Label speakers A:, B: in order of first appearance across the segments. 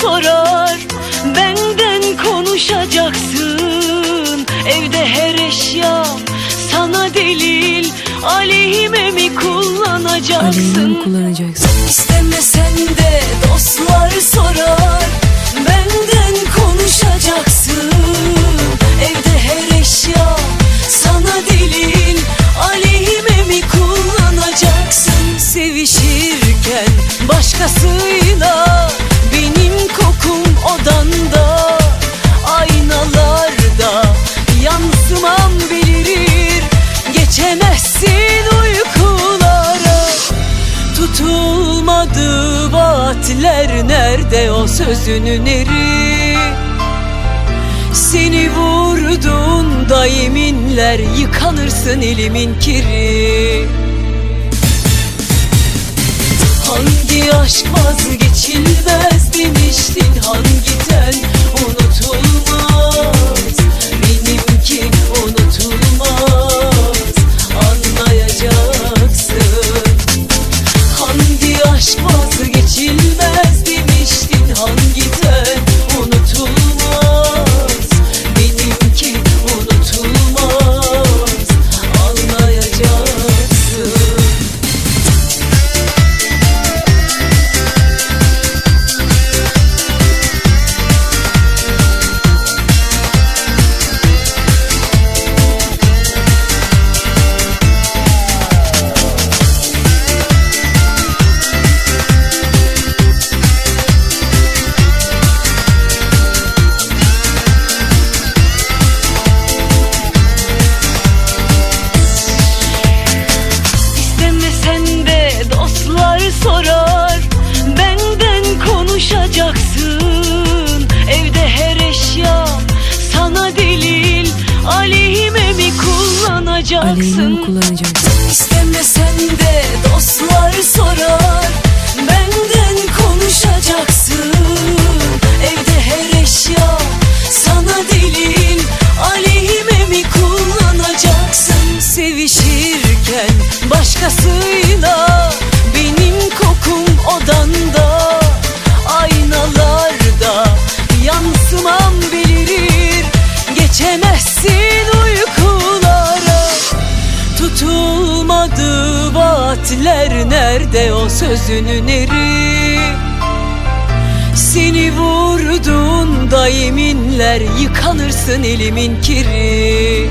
A: Sorar Benden konuşacaksın. Evde her eşya sana delil Aleyhime mi kullanacaksın?
B: Aleyhine mi kullanacaksın?
A: İstemesen de dostlar sorar Benden konuşacaksın. Evde her eşya sana delil Aleyhime mi kullanacaksın? Sevişirken başkasıyla odanda Aynalarda yansımam belirir Geçemezsin uykulara. Tutulmadı vaatler nerede o sözünün eri? Seni vurduğunda yeminler yıkanırsın elimin kiri Hangi aşk vazgeçilmez demiştin? Hangi ten unutulmaz kullanacaksın
B: kullanacaksın?
A: İstemesen de dostlar sorar. Benden konuşacaksın Vaatler nerede o sözünün eri? Seni vurduğunda yeminler yıkanırsın elimin kiri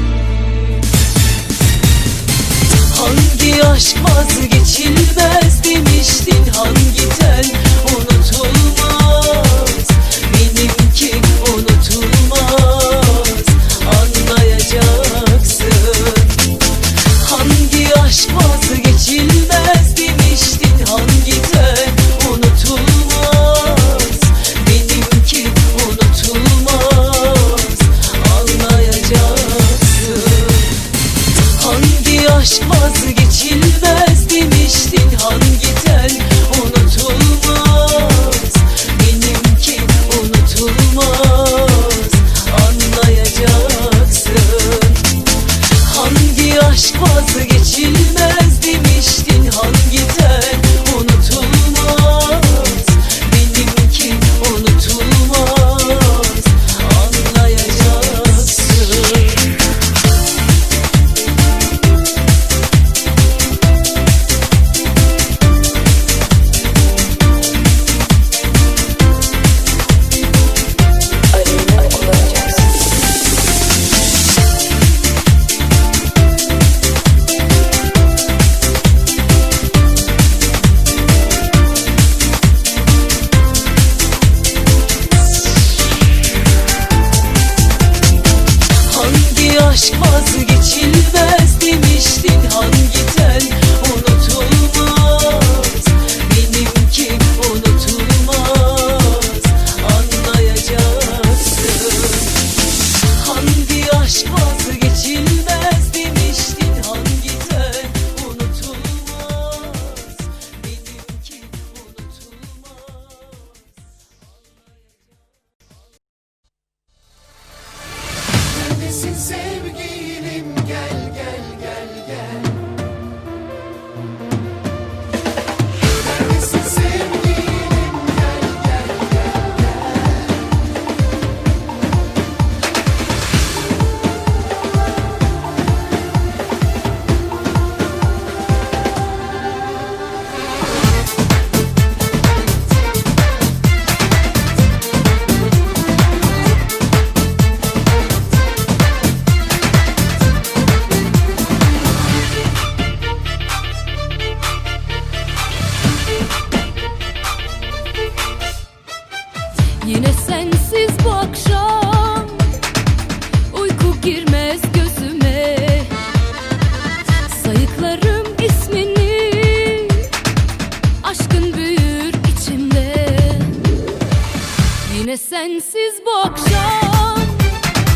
A: sensiz boğuşan